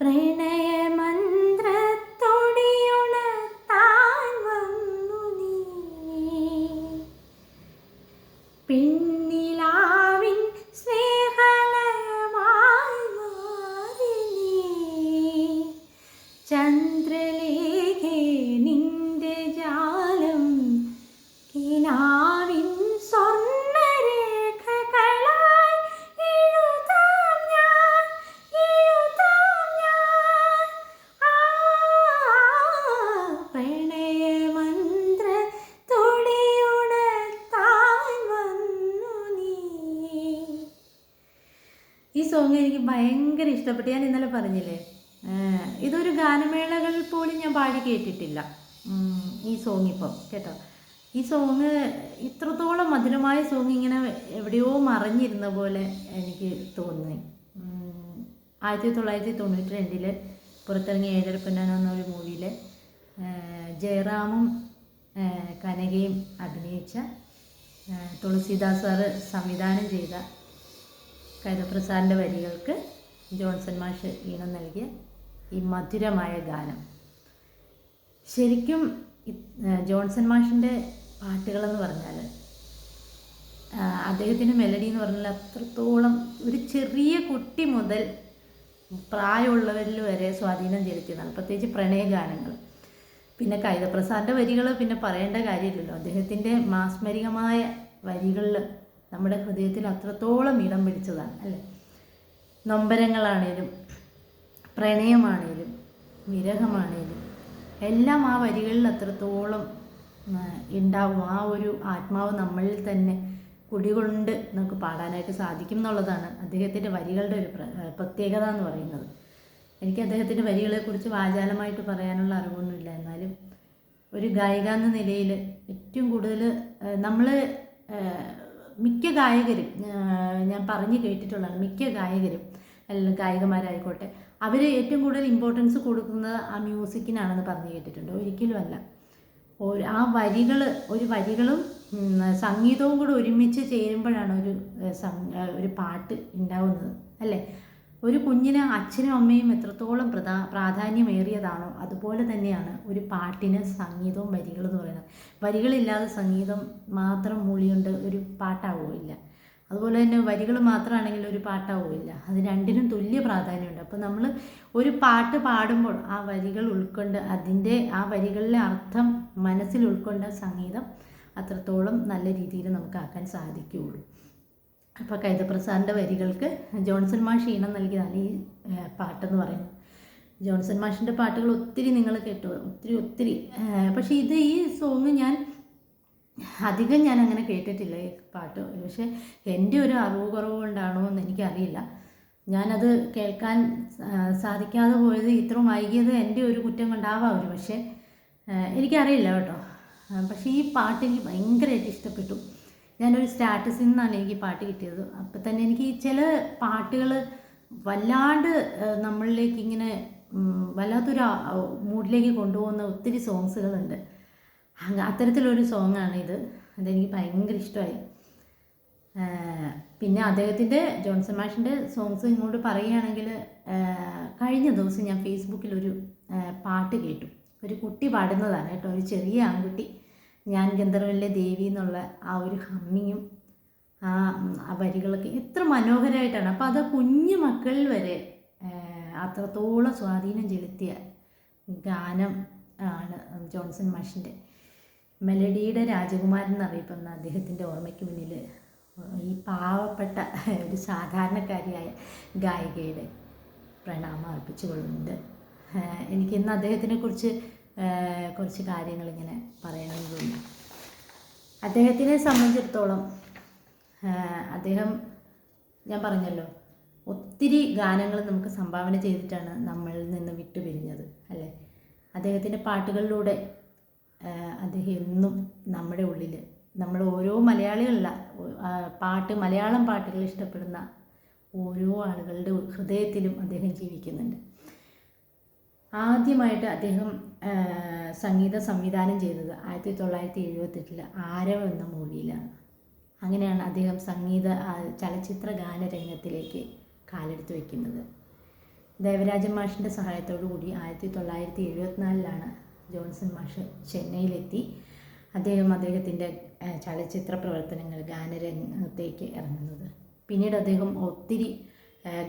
പ്രണയമന്ത്രത്തോടിയുണർത്താൻ ഭയങ്കര ഇഷ്ടപ്പെട്ടു. ഞാൻ ഇന്നലെ പറഞ്ഞില്ലേ? ഇതൊരു ഗാനമേളകളിൽ പോലും ഞാൻ പാടി കേട്ടിട്ടില്ല. ഈ സോങ് ഇപ്പം കേട്ടോ? ഈ സോങ് ഇത്രത്തോളം മധുരമായ സോങ് ഇങ്ങനെ എവിടെയോ മറിഞ്ഞിരുന്ന പോലെ എനിക്ക് തോന്നി. ആയിരത്തി തൊള്ളായിരത്തി തൊണ്ണൂറ്റി രണ്ടിൽ പുറത്തിറങ്ങിയ ഏഴരപ്പൊന്നാന എന്നൊരു മൂവിയിൽ ജയറാമും കനകയും അഭിനയിച്ച തുളസീദാസ് സാറ് സംവിധാനം ചെയ്ത കൈതപ്രസാദിന്റെ വരികൾക്ക് ജോൺസൺ മാഷ് ഈണം നൽകിയ ഈ മധുരമായ ഗാനം. ശരിക്കും ജോൺസൺ മാഷിന്റെ പാട്ടുകളെന്ന് പറഞ്ഞാൽ അദ്ദേഹത്തിന്റെ മെലഡി എന്ന് പറഞ്ഞാൽ അത്രത്തോളം ഒരു ചെറിയ കുട്ടി മുതൽ പ്രായമുള്ളവരിൽ വരെ സ്വാധീനം ചെലുത്തിയതാണ്. പ്രത്യേകിച്ച് പ്രണയഗാനങ്ങൾ പിന്നെ കൈതപ്രസാദിന്റെ വരികൾ പിന്നെ പറയേണ്ട കാര്യമില്ലല്ലോ. അദ്ദേഹത്തിന്റെ മാസ്മരികമായ വരികളിൽ നമ്മുടെ ഹൃദയത്തിൽ അത്രത്തോളം ഇടം പിടിച്ചതാണ് അല്ലേ? നൊമ്പരങ്ങളാണേലും പ്രണയമാണേലും വിരഹമാണേലും എല്ലാം ആ വരികളിൽ അത്രത്തോളം ഉണ്ടാവും ആ ഒരു ആത്മാവ് നമ്മളിൽ തന്നെ കുടികൊണ്ട് നമുക്ക് പാടാനായിട്ട് സാധിക്കും എന്നുള്ളതാണ് അദ്ദേഹത്തിന്റെ വരികളുടെ ഒരു പ്രത്യേകത എന്ന് പറയുന്നത്. എനിക്ക് അദ്ദേഹത്തിന്റെ വരികളെക്കുറിച്ച് വാചാലമായിട്ട് പറയാനുള്ള അറിവൊന്നുമില്ല. എന്നാലും ഒരു ഗായിക എന്ന നിലയിൽ ഏറ്റവും കൂടുതൽ നമ്മൾ മിക്ക ഗായകരും ഞാൻ പറഞ്ഞു കേട്ടിട്ടുള്ളതാണ് മിക്ക ഗായകരും അല്ല ഗായകന്മാരായിക്കോട്ടെ അവർ ഏറ്റവും കൂടുതൽ ഇമ്പോർട്ടൻസ് കൊടുക്കുന്നത് ആ മ്യൂസിക്കിനാണെന്ന് പറഞ്ഞു കേട്ടിട്ടുണ്ട്. ഒരിക്കലും അല്ല ആ വരികൾ ഒരു വരികളും സംഗീതവും കൂടെ ഒരുമിച്ച് ചേരുമ്പോഴാണ് ഒരു ഒരു പാട്ട് ഉണ്ടാവുന്നത് അല്ലേ? ഒരു കുഞ്ഞിന് അച്ഛനും അമ്മയും എത്രത്തോളം പ്രധാ പ്രാധാന്യമേറിയതാണോ അതുപോലെ തന്നെയാണ് ഒരു പാട്ടിന് സംഗീതവും വരികളും എന്ന് പറയുന്നത്. വരികളില്ലാതെ സംഗീതം മാത്രം മൂളിയുണ്ട് ഒരു പാട്ടാവുകയില്ല. അതുപോലെ തന്നെ വരികൾ മാത്രമാണെങ്കിൽ ഒരു പാട്ടാവുകയില്ല. അത് രണ്ടിനും തുല്യ പ്രാധാന്യമുണ്ട്. അപ്പോൾ നമ്മൾ ഒരു പാട്ട് പാടുമ്പോൾ ആ വരികൾ ഉൾക്കൊണ്ട് അതിന്റെ ആ വരികളിലെ അർത്ഥം മനസ്സിൽ ഉൾക്കൊണ്ട സംഗീതം അത്രത്തോളം നല്ല രീതിയിൽ നമുക്ക് ആക്കാൻ സാധിക്കുകയുള്ളൂ. അപ്പോൾ കൈതപ്രസാദിന്റെ വരികൾക്ക് ജോൺസൺ മാഷ് ഈണം നൽകിയതാണ് ഈ പാട്ടെന്ന് പറയുന്നത്. ജോൺസൺ മാഷിന്റെ പാട്ടുകൾ ഒത്തിരി നിങ്ങൾ കേട്ടു ഒത്തിരി ഒത്തിരി പക്ഷേ ഇത് ഈ സോങ് ഞാൻ അധികം ഞാൻ അങ്ങനെ കേട്ടിട്ടില്ല ഈ പാട്ട്. പക്ഷേ എന്റെ ഒരു അറിവ് കുറവ് കൊണ്ടാണോ എന്ന് എനിക്കറിയില്ല. ഞാനത് കേൾക്കാൻ സാധിക്കാതെ പോയത് ഇത്ര വൈകിയത് എന്റെ ഒരു കുറ്റം കൊണ്ടാവാം ഒരു പക്ഷേ എനിക്കറിയില്ല കേട്ടോ. പക്ഷേ ഈ പാട്ട് എനിക്ക് ഭയങ്കരമായിട്ട് ഇഷ്ടപ്പെട്ടു. ഞാനൊരു സ്റ്റാറ്റസിൽ നിന്നാണ് എനിക്ക് പാട്ട് കിട്ടിയത്. അപ്പം തന്നെ എനിക്ക് ചില പാട്ടുകൾ വല്ലാണ്ട് നമ്മളിലേക്ക് ഇങ്ങനെ വല്ലാത്തൊരു മൂഡിലേക്ക് കൊണ്ടുപോകുന്ന ഒത്തിരി സോങ്സുകളുണ്ട്. അത്തരത്തിലൊരു സോങ്ങാണ് ഇത്. അതെനിക്ക് ഭയങ്കര ഇഷ്ടമായി. പിന്നെ അദ്ദേഹത്തിന്റെ ജോൺസൺ മാഷിന്റെ സോങ്സ് ഇങ്ങോട്ട് പറയുകയാണെങ്കിൽ കഴിഞ്ഞ ദിവസം ഞാൻ ഫേസ്ബുക്കിലൊരു പാട്ട് കേട്ടു. ഒരു കുട്ടി പാടുന്നതാണ് കേട്ടോ. ഒരു ചെറിയ ആൺകുട്ടി. ഞാൻ ഗന്ധർവനിലെ ദേവി എന്നുള്ള ആ ഒരു ഹമ്മിങ്ങും ആ വരികളൊക്കെ എത്ര മനോഹരമായിട്ടാണ് അപ്പോൾ അത് കുഞ്ഞു മക്കളിൽ വരെ അത്രത്തോളം സ്വാധീനം ചെലുത്തിയ ഗാനം ആണ് ജോൺസൺ മാഷിന്റെ മെലഡിയുടെ രാജകുമാരൻ എന്നറിയപ്പെടുന്ന അദ്ദേഹത്തിന്റെ ഓർമ്മയ്ക്ക് മുന്നിൽ ഈ പാവപ്പെട്ട ഒരു സാധാരണക്കാരിയായ ഗായികയുടെ പ്രണാമം അർപ്പിച്ചു കൊള്ളുന്നുണ്ട് എനിക്കിന്ന് അദ്ദേഹത്തിനെക്കുറിച്ച് അദ്ദേഹത്തിനെ കുറിച്ച് ഇങ്ങനെ പറയണമെന്നുണ്ട് അദ്ദേഹത്തിനെ സംബന്ധിച്ചിടത്തോളം അദ്ദേഹം ഞാൻ പറഞ്ഞല്ലോ ഒത്തിരി ഗാനങ്ങൾ നമുക്ക് സംഭാവന ചെയ്തിട്ടാണ് നമ്മളിൽ നിന്ന് വിട്ടുപിരിഞ്ഞത് അല്ലേ? അദ്ദേഹത്തിന്റെ പാട്ടുകളിലൂടെ അദ്ദേഹം എന്നും നമ്മുടെ ഉള്ളിൽ നമ്മൾ ഓരോ മലയാളികളില പാട്ട് മലയാളം പാട്ടുകൾ ഇഷ്ടപ്പെടുന്ന ഓരോ ആളുകളുടെ ഹൃദയത്തിലും അദ്ദേഹം ജീവിക്കുന്നുണ്ട്. ആദ്യമായിട്ട് അദ്ദേഹം സംഗീത സംവിധാനം ചെയ്തത് ആയിരത്തി തൊള്ളായിരത്തി എഴുപത്തെട്ടിൽ ആരവ് എന്ന മൂവിയിലാണ്. അങ്ങനെയാണ് അദ്ദേഹം സംഗീത ചലച്ചിത്ര ഗാനരംഗത്തിലേക്ക് കാലെടുത്ത് വയ്ക്കുന്നത് ദേവരാജൻ മാഷിന്റെ സഹായത്തോടു കൂടി ആയിരത്തി തൊള്ളായിരത്തി എഴുപത്തിനാലിലാണ് ജോൺസൺ മാഷ് ചെന്നൈയിലെത്തി. അദ്ദേഹം അദ്ദേഹത്തിന്റെ ചലച്ചിത്ര പ്രവർത്തനങ്ങൾ ഗാനരംഗത്തേക്ക് ഇറങ്ങുന്നത്. പിന്നീട് അദ്ദേഹം ഒത്തിരി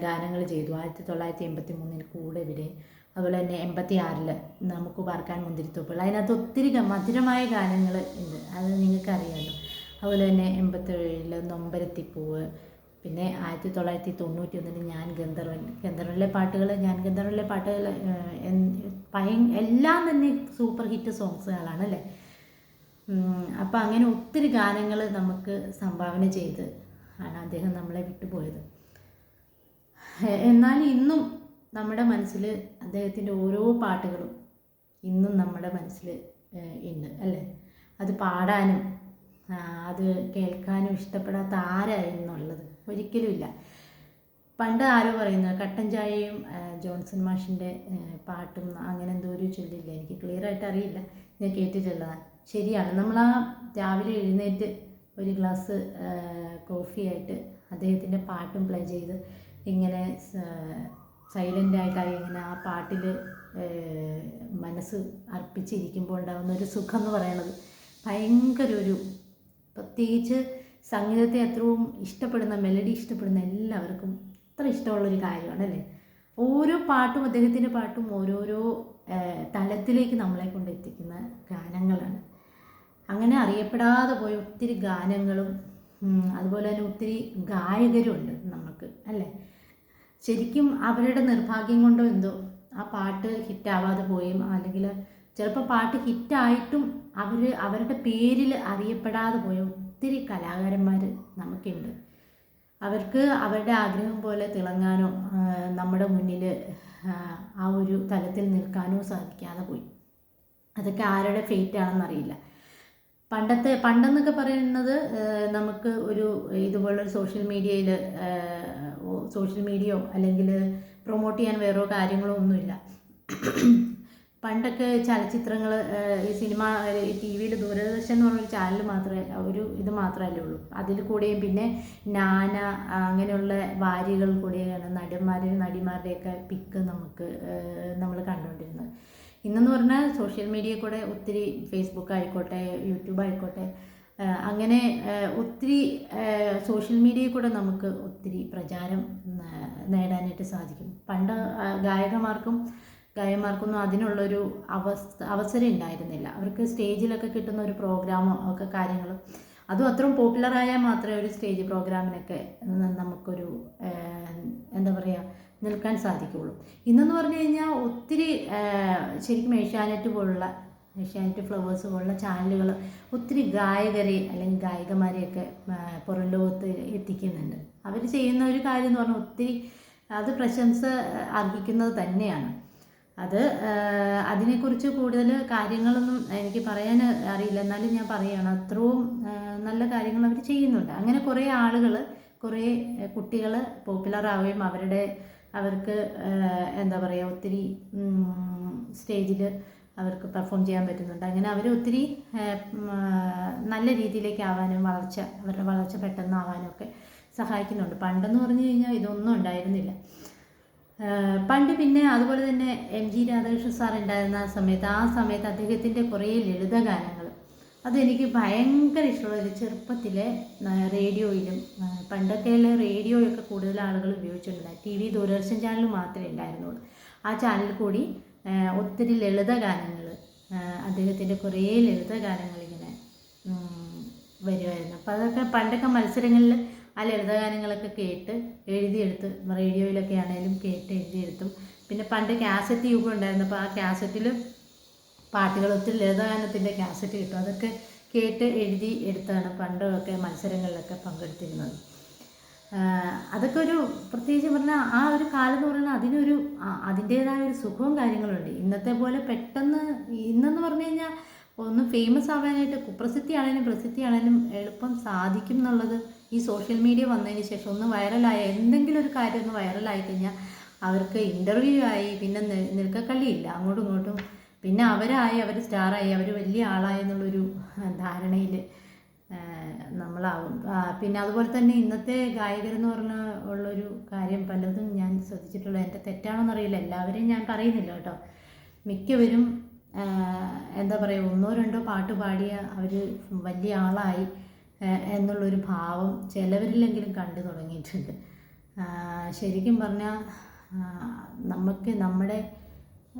ഗാനങ്ങൾ ചെയ്തു. ആയിരത്തി തൊള്ളായിരത്തി എൺപത്തി മൂന്നിൽ കൂടെ ഇവിടെ അതുപോലെ തന്നെ എൺപത്തി ആറിൽ നമുക്ക് പാർക്കാൻ മുന്തിരിത്തോപ്പുകൾ. അതിനകത്ത് ഒത്തിരി മധുരമായ ഗാനങ്ങൾ ഉണ്ട്. അത് നിങ്ങൾക്കറിയാമല്ലോ അതുപോലെ തന്നെ എൺപത്തേഴിൽ നൊമ്പരത്തിപ്പൂവ്. പിന്നെ ആയിരത്തി തൊള്ളായിരത്തി തൊണ്ണൂറ്റി ഒന്നിന് ഞാൻ ഗന്ധർവൻ. ഗന്ധർവനിലെ പാട്ടുകൾ ഞാൻ ഗന്ധർവനിലെ പാട്ടുകൾ ഭയ എല്ലാം തന്നെ സൂപ്പർ ഹിറ്റ് സോങ്സുകളാണ് അല്ലേ? അപ്പം അങ്ങനെ ഒത്തിരി ഗാനങ്ങൾ നമുക്ക് സംഭാവന ചെയ്ത് ആണ് അദ്ദേഹം നമ്മളെ വിട്ടുപോയത്. എന്നാൽ ഇന്നും നമ്മുടെ മനസ്സിൽ അദ്ദേഹത്തിന്റെ ഓരോ പാട്ടുകളും ഇന്നും നമ്മുടെ മനസ്സിൽ ഉണ്ട് അല്ലേ? അത് പാടാനും അത് കേൾക്കാനും ഇഷ്ടപ്പെടാത്ത ആരായിരുന്നുള്ളത് ഒരിക്കലുമില്ല പണ്ട് ആരോ പറയുന്നത് കട്ടൻ ചായയും ജോൺസൺ മാഷിന്റെ പാട്ടും അങ്ങനെ എന്തോ ഒരു ചൊല്ലില്ല? എനിക്ക് ക്ലിയർ ആയിട്ട് അറിയില്ല. ഞാൻ കേട്ടിട്ടുള്ളതാണ് ശരിയാണ്. നമ്മൾ ആ രാവിലെ എഴുന്നേറ്റ് ഒരു ഗ്ലാസ് കോഫിയായിട്ട് അദ്ദേഹത്തിന്റെ പാട്ടും പ്ലേ ചെയ്ത് ഇങ്ങനെ സൈലന്റ് ആയിട്ടായി ഇങ്ങനെ ആ പാട്ടിൽ മനസ്സ് അർപ്പിച്ചിരിക്കുമ്പോൾ ഉണ്ടാകുന്ന ഒരു സുഖം എന്ന് പറയുന്നത് ഭയങ്കര ഒരു പ്രത്യേകിച്ച് സംഗീതത്തെ അത്രയും ഇഷ്ടപ്പെടുന്ന മെലഡി ഇഷ്ടപ്പെടുന്ന എല്ലാവർക്കും അത്ര ഇഷ്ടമുള്ളൊരു കാര്യമാണ് അല്ലേ ഓരോ പാട്ടും അദ്ദേഹത്തിന്റെ പാട്ടും ഓരോരോ തലത്തിലേക്ക് നമ്മളെ കൊണ്ട് എത്തിക്കുന്ന ഗാനങ്ങളാണ്. അങ്ങനെ അറിയപ്പെടാതെ പോയ ഒത്തിരി ഗാനങ്ങളും അതുപോലെ തന്നെ ഒത്തിരി ഗായകരും ഉണ്ട് നമുക്ക് അല്ലേ? ശരിക്കും അവരുടെ നിർഭാഗ്യം കൊണ്ടോ എന്തോ ആ പാട്ട് ഹിറ്റാവാതെ പോയും അല്ലെങ്കിൽ ചിലപ്പോൾ പാട്ട് ഹിറ്റായിട്ടും അവർ അവരുടെ പേരിൽ അറിയപ്പെടാതെ പോയ ഒത്തിരി കലാകാരന്മാർ നമുക്കുണ്ട്. അവർക്ക് അവരുടെ ആഗ്രഹം പോലെ തിളങ്ങാനോ നമ്മുടെ മുന്നിൽ ആ ഒരു തലത്തിൽ നിൽക്കാനോ സാധിക്കാതെ പോയി. അതൊക്കെ ആരുടെ ഫേറ്റ് ആണെന്നറിയില്ല പണ്ടത്തെ പണ്ടെന്നൊക്കെ പറയുന്നത് നമുക്ക് ഒരു ഇതുപോലൊരു സോഷ്യൽ മീഡിയയിൽ സോഷ്യൽ മീഡിയയോ അല്ലെങ്കിൽ പ്രൊമോട്ട് ചെയ്യാൻ വേറോ കാര്യങ്ങളോ ഒന്നുമില്ല. പണ്ടൊക്കെ ചലച്ചിത്രങ്ങൾ ഈ സിനിമ ടി വിയിൽ ദൂരദർശൻ എന്ന് പറഞ്ഞൊരു ചാനൽ മാത്രമേ ഒരു ഇത് മാത്രമല്ലേ ഉള്ളൂ. അതിൽ കൂടെയും പിന്നെ നാന അങ്ങനെയുള്ള വാരികൾ കൂടെയാണ് നടന്മാരും നടിമാരുടെയൊക്കെ പിക്ക് നമുക്ക് നമ്മൾ കണ്ടുകൊണ്ടിരുന്നത് ഇന്നെന്ന് പറഞ്ഞാൽ സോഷ്യൽ മീഡിയ കൂടെ ഒത്തിരി ഫേസ്ബുക്ക് ആയിക്കോട്ടെ യൂട്യൂബ് ആയിക്കോട്ടെ അങ്ങനെ ഒത്തിരി സോഷ്യൽ മീഡിയയിൽ കൂടെ നമുക്ക് ഒത്തിരി പ്രചാരം നേടാനായിട്ട് സാധിക്കും. പണ്ട് ഗായകന്മാർക്കും ഗായകന്മാർക്കൊന്നും അതിനുള്ളൊരു അവസ്ഥ അവസരം ഉണ്ടായിരുന്നില്ല. അവർക്ക് സ്റ്റേജിലൊക്കെ കിട്ടുന്ന ഒരു പ്രോഗ്രാമോ ഒക്കെ കാര്യങ്ങളും അതും അത്രയും പോപ്പുലറായാൽ മാത്രമേ ഒരു സ്റ്റേജ് പ്രോഗ്രാമിനൊക്കെ നമുക്കൊരു എന്താ പറയുക നിൽക്കാൻ സാധിക്കുകയുള്ളൂ ഇന്നെന്ന് പറഞ്ഞു കഴിഞ്ഞാൽ ഒത്തിരി ശരിക്കും ഏഷ്യാനെറ്റ് പോലുള്ള ഏഷ്യാനെറ്റ് ഫ്ലവേഴ്സ് പോലുള്ള ചാനലുകൾ ഒത്തിരി ഗായകരെ അല്ലെങ്കിൽ ഗായികമാരെയൊക്കെ പുറം ലോകത്ത് എത്തിക്കുന്നുണ്ട്. അവർ ചെയ്യുന്ന ഒരു കാര്യം എന്ന് പറഞ്ഞാൽ ഒത്തിരി അത് പ്രശംസ അർഹിക്കുന്നത് തന്നെയാണ്. അത് അതിനെക്കുറിച്ച് കൂടുതൽ കാര്യങ്ങളൊന്നും എനിക്ക് പറയാൻ അറിയില്ല. എന്നാലും ഞാൻ പറയുകയാണ് അത്രയും നല്ല കാര്യങ്ങൾ അവർ ചെയ്യുന്നുണ്ട്. അങ്ങനെ കുറേ ആളുകൾ കുറേ കുട്ടികൾ പോപ്പുലർ ആവുകയും അവരുടെ അവർക്ക് എന്താ പറയുക ഒത്തിരി സ്റ്റേജിൽ അവർക്ക് പെർഫോം ചെയ്യാൻ പറ്റുന്നുണ്ട്. അങ്ങനെ അവർ ഒത്തിരി നല്ല രീതിയിലേക്ക് ആവാനും വളർച്ച അവരുടെ വളർച്ച പെട്ടെന്നാവാനും ഒക്കെ സഹായിക്കുന്നുണ്ട്. പണ്ടെന്ന് പറഞ്ഞു കഴിഞ്ഞാൽ ഇതൊന്നും ഉണ്ടായിരുന്നില്ല. പണ്ട് പിന്നെ അതുപോലെ തന്നെ എം ജി രാധാകൃഷ്ണൻ സാർ ഉണ്ടായിരുന്ന ആ സമയത്ത് ആ സമയത്ത് അദ്ദേഹത്തിന്റെ കുറേ ലളിതഗാനങ്ങൾ അതെനിക്ക് ഭയങ്കര ഇഷ്ടമുള്ള ചെറുപ്പത്തിലെ റേഡിയോയിലും പണ്ടൊക്കെ റേഡിയോയൊക്കെ കൂടുതൽ ആളുകൾ ഉപയോഗിച്ചിട്ടുണ്ടായി ടി വി ദൂരദർശൻ ചാനൽ മാത്രമേ ഉണ്ടായിരുന്നുള്ളൂ. ആ ചാനലിൽ കൂടി ഒത്തിരി ലളിതഗാനങ്ങൾ അദ്ദേഹത്തിന്റെ കുറേ ലളിതഗാനങ്ങൾ ഇങ്ങനെ വരുമായിരുന്നു അപ്പോൾ അതൊക്കെ പണ്ടൊക്കെ മത്സരങ്ങളിൽ ആ ലളിതഗാനങ്ങളൊക്കെ കേട്ട് എഴുതിയെടുത്ത് റേഡിയോയിലൊക്കെ ആണെങ്കിലും കേട്ട് എഴുതിയെടുത്തും. പിന്നെ പണ്ട് കാസറ്റ് യുഗം ഉണ്ടായിരുന്നു. അപ്പോൾ ആ കാസറ്റിൽ പാട്ടുകൾ ഒത്തിരി ലളിതഗാനത്തിന്റെ കാസറ്റ് കിട്ടും. അതൊക്കെ കേട്ട് എഴുതി എടുത്താണ് പണ്ടൊക്കെ മത്സരങ്ങളിലൊക്കെ പങ്കെടുത്തിരുന്നത്. അതൊക്കെ ഒരു പ്രത്യേകിച്ച് പറഞ്ഞാൽ ആ ഒരു കാലം എന്ന് പറഞ്ഞാൽ അതിനൊരു അതിന്റേതായ ഒരു സുഖവും കാര്യങ്ങളുണ്ട്. ഇന്നത്തെ പോലെ പെട്ടെന്ന് ഇന്നെന്ന് പറഞ്ഞു കഴിഞ്ഞാൽ ഒന്ന് ഫേമസ് ആവാനായിട്ട് കുപ്രസിദ്ധി ആണെങ്കിലും പ്രസിദ്ധി എളുപ്പം സാധിക്കും എന്നുള്ളത് ഈ സോഷ്യൽ മീഡിയ വന്നതിന് ശേഷം ഒന്ന് വൈറലായ എന്തെങ്കിലും ഒരു കാര്യം ഒന്ന് വൈറലായി കഴിഞ്ഞാൽ അവർക്ക് ഇന്റർവ്യൂ ആയി പിന്നെ നിൽക്കക്കള്ളിയില്ല. അങ്ങോട്ടും ഇങ്ങോട്ടും. പിന്നെ അവരായി അവർ സ്റ്റാറായി അവർ വലിയ ആളായി എന്നുള്ളൊരു ധാരണയിൽ നമ്മളാവും. പിന്നെ അതുപോലെ തന്നെ ഇന്നത്തെ ഗായകരെന്ന് പറഞ്ഞ ഉള്ളൊരു കാര്യം പലതും ഞാൻ ശ്രദ്ധിച്ചിട്ടുള്ള എന്റെ തെറ്റാണെന്നറിയില്ല എല്ലാവരെയും ഞാൻ പറയുന്നില്ല കേട്ടോ. മിക്കവരും എന്താ പറയുക ഒന്നോ രണ്ടോ പാട്ട് പാടിയ അവർ വലിയ ആളായി എന്നുള്ളൊരു ഭാവം ചിലവരിലെങ്കിലും കണ്ടു തുടങ്ങിയിട്ടുണ്ട്. ശരിക്കും പറഞ്ഞാൽ നമുക്ക് നമ്മുടെ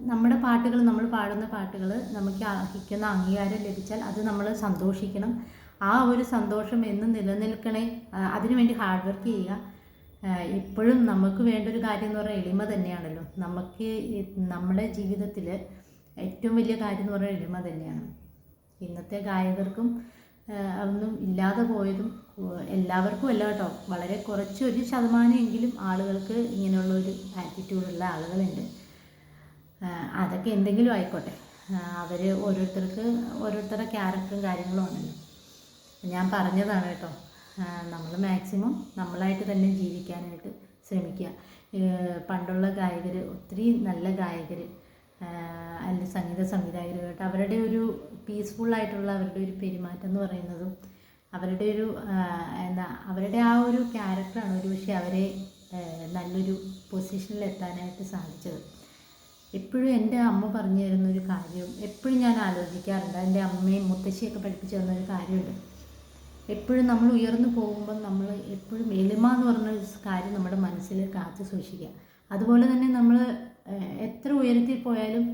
നമ്മുടെ പാട്ടുകൾ നമ്മൾ പാടുന്ന പാട്ടുകൾ നമുക്ക് അർഹിക്കുന്ന അംഗീകാരം ലഭിച്ചാൽ അത് നമ്മൾ സന്തോഷിക്കണം. ആ ഒരു സന്തോഷം എന്നും നിലനിൽക്കണേ. അതിനു അതിനുവേണ്ടി ഹാർഡ് വർക്ക് ചെയ്യുക. ഇപ്പോഴും നമുക്ക് വേണ്ട ഒരു കാര്യം എന്ന് പറഞ്ഞാൽ എളിമ തന്നെയാണല്ലോ. നമുക്ക് നമ്മുടെ ജീവിതത്തിൽ ഏറ്റവും വലിയ കാര്യം എന്ന് പറഞ്ഞാൽ എളിമ തന്നെയാണ്. ഇന്നത്തെ ഗായകർക്കും അതൊന്നും ഇല്ലാതെ പോയതും എല്ലാവർക്കും അല്ല കേട്ടോ. വളരെ കുറച്ച് ഒരു ശതമാനമെങ്കിലും ആളുകൾക്ക് ഇങ്ങനെയുള്ള ഒരു ആറ്റിറ്റ്യൂഡുള്ള ആളുകളുണ്ട്. അതൊക്കെ എന്തെങ്കിലും ആയിക്കോട്ടെ. അവർ ഓരോരുത്തർക്ക് ഓരോരുത്തരുടെ ക്യാരക്ടറും കാര്യങ്ങളും ആണല്ലോ. ഞാൻ പറഞ്ഞതാണ് കേട്ടോ. നമ്മൾ മാക്സിമം നമ്മളായിട്ട് തന്നെ ജീവിക്കാനായിട്ട് ശ്രമിക്കുക. പണ്ടുള്ള ഗായകർ ഒത്തിരി നല്ല ഗായകർ അല്ലെങ്കിൽ സംഗീത സംവിധായകർ കേട്ടോ അവരുടെ ഒരു പീസ്ഫുള്ളായിട്ടുള്ള അവരുടെ ഒരു പെരുമാറ്റം എന്ന് പറയുന്നതും അവരുടെ ഒരു എന്താ അവരുടെ ആ ഒരു ക്യാരക്ടറാണ് ഒരു പക്ഷേ അവരെ നല്ലൊരു പൊസിഷനിൽ എത്താനായിട്ട് സാധിച്ചത്. എപ്പോഴും എന്റെ അമ്മ പറഞ്ഞു തരുന്ന ഒരു കാര്യം എപ്പോഴും ഞാൻ ആലോചിക്കാറുണ്ട്. എന്റെ അമ്മയും മുത്തശ്ശിയൊക്കെ പഠിപ്പിച്ചു തന്ന ഒരു കാര്യമുണ്ട്. എപ്പോഴും നമ്മൾ ഉയർന്നു പോകുമ്പോൾ നമ്മൾ എപ്പോഴും എളിമ എന്ന് പറഞ്ഞ കാര്യം നമ്മുടെ മനസ്സിൽ കാത്തു സൂക്ഷിക്കുക. അതുപോലെ തന്നെ നമ്മൾ എത്ര ഉയരത്തിൽ പോയാലും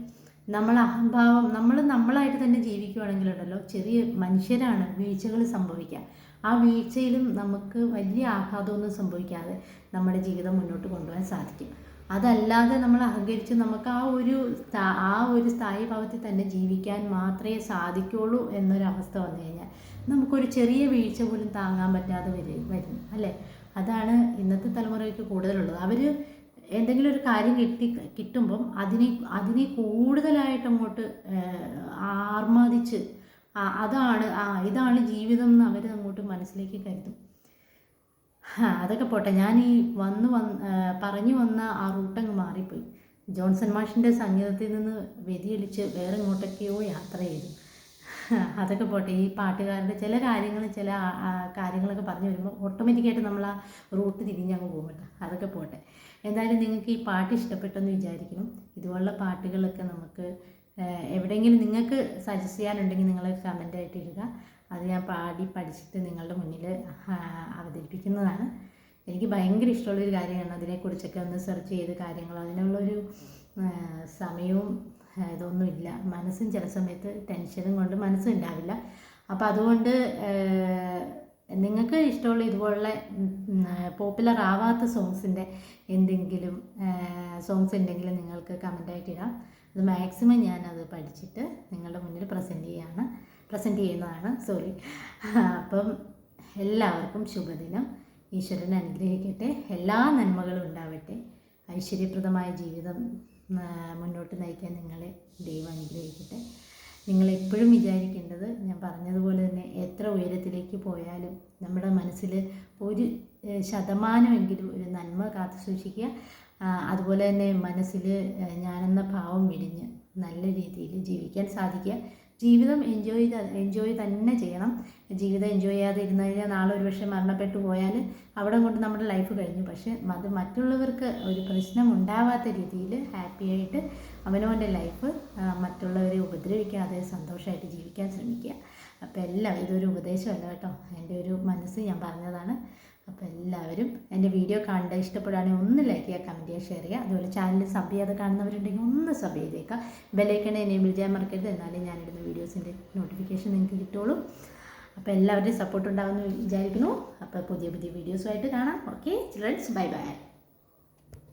നമ്മൾ അഹംഭാവം നമ്മൾ നമ്മളായിട്ട് തന്നെ ജീവിക്കുകയാണെങ്കിലുണ്ടല്ലോ ചെറിയ മനുഷ്യരാണ് വീഴ്ചകൾ സംഭവിക്കുക. ആ വീഴ്ചയിലും നമുക്ക് വലിയ ആഘാതമൊന്നും സംഭവിക്കാതെ നമ്മുടെ ജീവിതം മുന്നോട്ട് കൊണ്ടുപോകാൻ സാധിക്കും. അതല്ലാതെ നമ്മൾ അഹങ്കരിച്ച് നമുക്ക് ആ ഒരു ആ ഒരു സ്ഥായി ഭാവത്തിൽ തന്നെ ജീവിക്കാൻ മാത്രമേ സാധിക്കുള്ളൂ എന്നൊരവസ്ഥ വന്നു കഴിഞ്ഞാൽ നമുക്കൊരു ചെറിയ വീഴ്ച പോലും താങ്ങാൻ പറ്റാതെ വരും വരും അല്ലേ? അതാണ് ഇന്നത്തെ തലമുറയ്ക്ക് കൂടുതലുള്ളത്. അവർ എന്തെങ്കിലും ഒരു കാര്യം കിട്ടി കിട്ടുമ്പം അതിനെ അതിനെ കൂടുതലായിട്ട് അങ്ങോട്ട് ആർമാദിച്ച് അതാണ് ആ ഇതാണ് ജീവിതം എന്ന് അവർ അങ്ങോട്ട് മനസ്സിലേക്ക് കരുതും. അതൊക്കെ പോട്ടെ. ഞാൻ ഈ വന്ന് വന്ന് പറഞ്ഞു വന്ന ആ റൂട്ടങ്ങ് മാറിപ്പോയി. ജോൺസൺ മാഷിന്റെ സംഗീതത്തിൽ നിന്ന് വ്യതിയലിച്ച് വേറെ ഇങ്ങോട്ടൊക്കെയോ യാത്ര ചെയ്തു. അതൊക്കെ പോട്ടെ. ഈ പാട്ടുകാരുടെ ചില കാര്യങ്ങൾ ചില കാര്യങ്ങളൊക്കെ പറഞ്ഞു വരുമ്പോൾ ഓട്ടോമാറ്റിക്കായിട്ട് നമ്മൾ ആ റൂട്ട് തിരിഞ്ഞങ്ങ് പോകും കേട്ടോ. അതൊക്കെ പോട്ടെ. എന്തായാലും നിങ്ങൾക്ക് ഈ പാട്ട് ഇഷ്ടപ്പെട്ടെന്ന് വിചാരിക്കണം ഇതുപോലുള്ള പാട്ടുകളൊക്കെ നമുക്ക് എവിടെയെങ്കിലും നിങ്ങൾക്ക് സജസ്റ്റ് ചെയ്യാനുണ്ടെങ്കിൽ നിങ്ങൾ കമന്റായിട്ട് ഇടുക. അത് ഞാൻ പാടി പഠിച്ചിട്ട് നിങ്ങളുടെ മുന്നിൽ അവതരിപ്പിക്കുന്നതാണ്. എനിക്ക് ഭയങ്കര ഇഷ്ടമുള്ളൊരു കാര്യമാണ് അതിനെക്കുറിച്ചൊക്കെ ഒന്ന് സെർച്ച് ചെയ്ത് കാര്യങ്ങൾ. അതിനുള്ളൊരു സമയവും ഇതൊന്നുമില്ല. ഇതൊന്നും മനസ്സും ചില സമയത്ത് ടെൻഷനും കൊണ്ട് മനസ്സും ഉണ്ടാവില്ല. അപ്പോൾ അതുകൊണ്ട് നിങ്ങൾക്ക് ഇഷ്ടമുള്ള ഇതുപോലുള്ള പോപ്പുലർ ആവാത്ത സോങ്സിന്റെ എന്തെങ്കിലും സോങ്സ് ഉണ്ടെങ്കിൽ നിങ്ങൾക്ക് കമന്റായിട്ട് ഇടാം. അത് മാക്സിമം ഞാനത് പഠിച്ചിട്ട് നിങ്ങളുടെ മുന്നിൽ പ്രസന്റ് ചെയ്യാണ്. പ്രസന്റ് ചെയ്യുന്നതാണ്. സോറി. അപ്പം എല്ലാവർക്കും ശുഭദിനം. ഈശ്വരൻ അനുഗ്രഹിക്കട്ടെ. എല്ലാ നന്മകളും ഉണ്ടാവട്ടെ. ഐശ്വര്യപ്രദമായ ജീവിതം മുന്നോട്ട് നയിക്കാൻ നിങ്ങളെ ദൈവം അനുഗ്രഹിക്കട്ടെ. നിങ്ങളെപ്പോഴും വിചാരിക്കേണ്ടത് ഞാൻ പറഞ്ഞതുപോലെ തന്നെ എത്ര ഉയരത്തിലേക്ക് പോയാലും നമ്മുടെ മനസ്സിൽ ഒരു ശതമാനമെങ്കിലും ഒരു നന്മ കാത്തു സൂക്ഷിക്കുക. അതുപോലെ തന്നെ മനസ്സിൽ ഞാനെന്ന ഭാവം വിടിഞ്ഞ് നല്ല രീതിയിൽ ജീവിക്കാൻ സാധിക്കുക. ജീവിതം എൻജോയ് ചെയ്ത് എൻജോയ് തന്നെ ചെയ്യണം. ജീവിതം എൻജോയ് ചെയ്യാതെ ഇരുന്ന് കഴിഞ്ഞാൽ നാളെ ഒരു പക്ഷേ മരണപ്പെട്ടു പോയാൽ അവിടെ കൊണ്ട് നമ്മുടെ ലൈഫ് കഴിഞ്ഞു. പക്ഷേ അത് മറ്റുള്ളവർക്ക് ഒരു പ്രശ്നം ഉണ്ടാവാത്ത രീതിയിൽ ഹാപ്പിയായിട്ട് അവനവന്റെ ലൈഫ് മറ്റുള്ളവരെ ഉപദ്രവിക്കാതെ സന്തോഷമായിട്ട് ജീവിക്കാൻ ശ്രമിക്കുക. അപ്പോൾ എല്ലാം ഇതൊരു ഉപദേശമല്ല കേട്ടോ. എന്റെ ഒരു മനസ്സ് ഞാൻ പറഞ്ഞതാണ്. അപ്പോൾ എല്ലാവരും എന്റെ വീഡിയോ കണ്ട് ഇഷ്ടപ്പെടുകയാണെങ്കിൽ ഒന്ന് ലൈക്ക് ചെയ്യുക കമന്റ് ചെയ്യുക ഷെയർ ചെയ്യുക. അതുപോലെ ചാനൽ സബ് ചെയ്യാതെ കാണുന്നവരുണ്ടെങ്കിൽ ഒന്ന് സബ് ചെയ്തേക്കുക. ബെലൈക്കണെ എനേബിൾ ചെയ്യാൻ മറക്കരുത്. എന്നാലേ ഞാനിടുന്ന വീഡിയോസിന്റെ നോട്ടിഫിക്കേഷൻ നിങ്ങൾക്ക് കിട്ടുള്ളൂ അപ്പോൾ എല്ലാവരുടെയും സപ്പോർട്ട് ഉണ്ടാകുമെന്ന് വിചാരിക്കുന്നു. അപ്പോൾ പുതിയ പുതിയ വീഡിയോസുമായിട്ട് കാണാം. Okay children's bye bye